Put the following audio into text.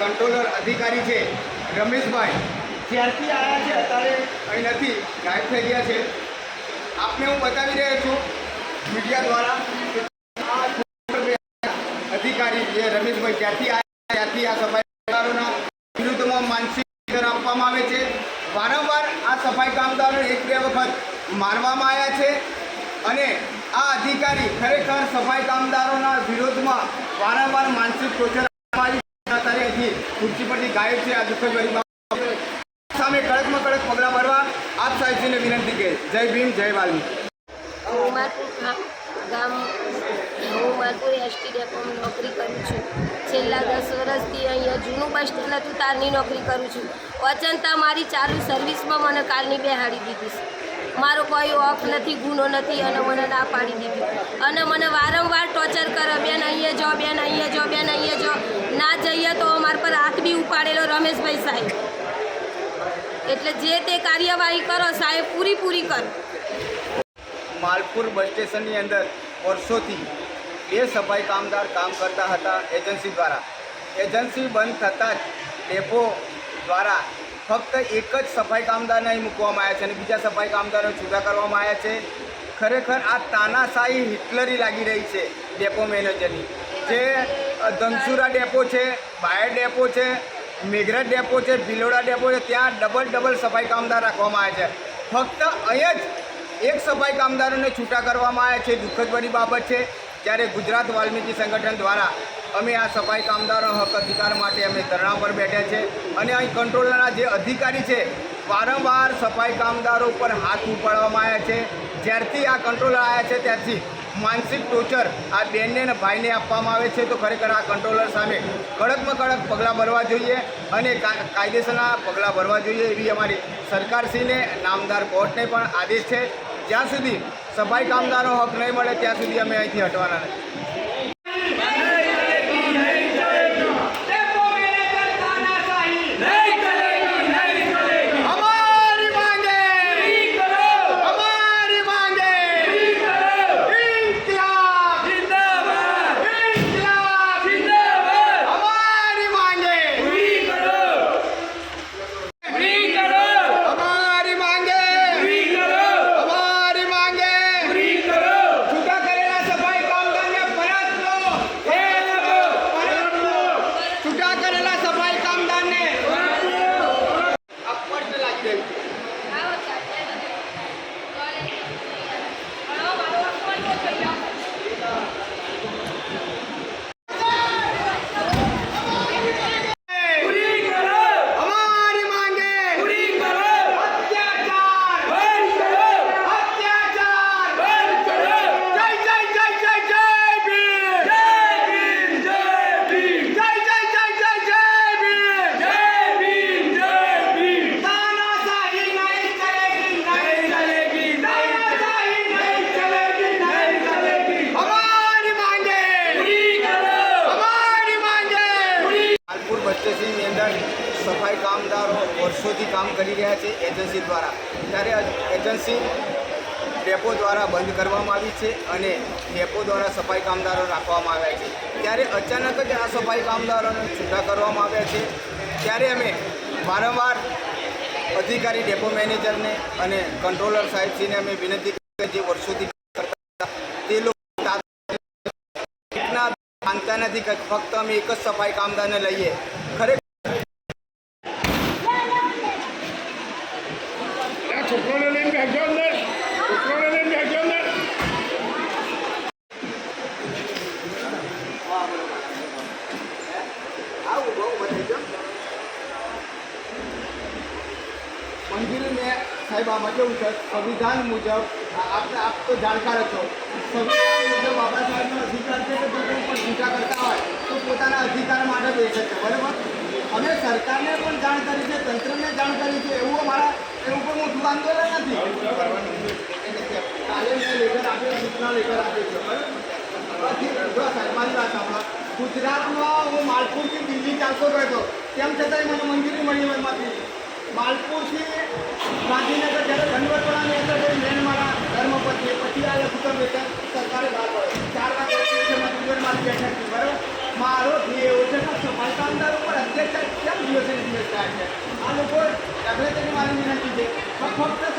Controller અધિકારી છે, રમેશભાઈ જ્યારથી આવ્યા છે, અત્યારે અહીં નથી, ગાયબ થઈ ગયા છે આપને હું બતાવી રહ્યો છું, મીડિયા દ્વારા અધિકારી જે રમેશભાઈ જ્યારથી આવ્યા ત્યારથી આ સફાઈ કામદારોના વિરુદ્ધમાં માનસિક નિવેદન આપવામાં આવે છે વારંવાર આ સફાઈ કામદારો એક બે વખત મારવામાં આવ્યા છે અને આ અધિકારી ખરેખર સફાઈ કામદારોના વિરોધમાં વારંવાર માનસિક ટોર્ચર. હું માલપુર એસટી ડેપોમાં નોકરી કરું છું. છેલ્લા દસ વર્ષથી અહીંયા જૂનું બસ સ્ટેન્ડ તારની નોકરી કરું છું. અચંતા મારી ચાલુ સર્વિસમાં મને કાલની બેહાડી દીધી છે. મારો કોઈ ઓફ નથી, ગુનો નથી, અને મને ના પાડી દીધી. અને મને વારંવાર ટોર્ચર કરે, બેન, અહીંયા જો, બેન, અહીંયા જો, બેન, અહીંયા જો. ના જઈએ તો અમારા પર હાથ બી ઉપાડેલો રમેશભાઈ સાહેબ. એટલે જે તે કાર્યવાહી કરો સાહેબ, પૂરી પૂરી કરો. માલપુર બસ સ્ટેશનની અંદર વર્ષોથી બે સફાઈ કામદાર કામ કરતા હતા એજન્સી દ્વારા. એજન્સી બંધ થતાં જ ડેપો દ્વારા ફક્ત એક જ સફાઈ કામદારને અહીં મૂકવામાં આવ્યા છે અને બીજા સફાઈ કામદારો છૂટા કરવામાં આવ્યા છે. ખરેખર આ તાનાશાહી હિટલરી લાગી રહી છે ડેપો મેનેજરની. જે ધનસુરા ડેપો છે બાયર ડેપો છે, મેઘરજ ડેપો છે, ભિલોડા ડેપો છે, ત્યાં ડબલ ડબલ સફાઈ કામદાર રાખવામાં આવ્યા છે. ફક્ત અહીંયા જ એક સફાઈ કામદારોને છૂટા કરવામાં આવ્યા છે. દુઃખદ બની બાબત છે. ત્યારે ગુજરાત વાલ્મીકી સંગઠન દ્વારા અમે આ સફાઈ કામદારો હક અધિકાર માટે અમે ધરણા પર બેઠા છે અને અહીં કંટ્રોલરના જે અધિકારી છે, વારંવાર સફાઈ કામદારો ઉપર હાથ ઉપાડવામાં આવ્યા છે. જ્યારથી આ કંટ્રોલર આવ્યા છે, ત્યારથી માનસિક ટોર્ચર આ બેનને અને ભાઈને આપવામાં આવે છે, તો ખરેખર આ કંટ્રોલર સામે કડકમાં કડક પગલાં ભરવા જોઈએ અને કાયદેસરના પગલાં ભરવા જોઈએ એવી અમારી સરકારશ્રીને, નામદાર કોર્ટને પણ આદેશ છે. જ્યાં સુધી સફાઈ કામદારો હક નહીં મળે, ત્યાં સુધી અમે અહીંથી હટવાના નથી અમારી માંગે અમારી માંગે ઇન્કલાબ ઇન્કલાબ અમારી માંગે અમારી માંગે અમારી માંગે છૂટા કરેલા સફાઈ કામદારને પરત લો પરત લો છૂટા કરેલા સફાઈ કામદારને આ સ્પષ્ટ લાગી રહ્યું છે અમારી માંગે અત્યાચાર અત્યાચાર જય જય જય જય જય ભીમ જય જય જય જય જય ભીમ તાનાશાહી નહીં ચલેગી તાનાશાહી નહીં ચલેગી અમારી માંગે અમારી માંગે સ્ટેશનની અંદર સફાઈ કામદારો વર્ષોથી કામ કરી રહ્યા છે એજન્સી દ્વારા. ત્યારે એજન્સી ડેપો દ્વારા બંધ કરવામાં આવી છે અને ડેપો દ્વારા સફાઈ કામદારો રાખવામાં આવ્યા છે. ત્યારે અચાનક જ આ સફાઈ કામદારોને છૂટા કરવામાં આવ્યા છે. ત્યારે અમે વારંવાર અધિકારી ડેપો મેનેજરને અને કંટ્રોલર સાહેબશ્રીને અમે વિનંતી કરી જે વર્ષોથી કરતા હતા, તે લોકો ઘટના માનતા નથી કે ફક્ત અમે એક જ સફાઈ કામદારને લઈએ. ખરેખર છોકરોને લઈને બેસજો અંદર. છોકરોને લઈને બેસજો અંદર. આવું છે. સાહેબ આમાં કેવું છે? સંવિધાન મુજબ આપ આપ તો જાણકાર છો. સંવિધાન મુજબ બાબા સાહેબનો અધિકાર છે કે જો કોઈ પણ પૂજા કરતા હોય તો પોતાના અધિકાર શકે બરાબર? અમે સરકારને પણ જાણ કરી છે, તંત્રને જાણ કરી છે, એવું અમારા એવું કોઈ મોટું આંદોલન નથી. કાલે મેં લેટર આપ્યો સૂચના લેટર આપ્યો છે, બરાબર? ગુજરાતમાં હું માલપુરથી દિલ્હી ચાલતો રહેતો તેમ છતાંય મને મંજૂરી મળી એમાંથી. માલપુરથી ગાંધીનગર જ્યારે ધનવટવાળાની અંદર જઈ મેન મારા ધર્મપત્ની, પછી આ લઘુત્તમ વેતન સરકારે ચાર લાખ બેઠક બરાબર? મારો દુકાનદાર ઉપર અત્યાચાર કેમ દિવસે ને દિવસ થાય છે? આ લોકો ડગલે તેની મારી કરતા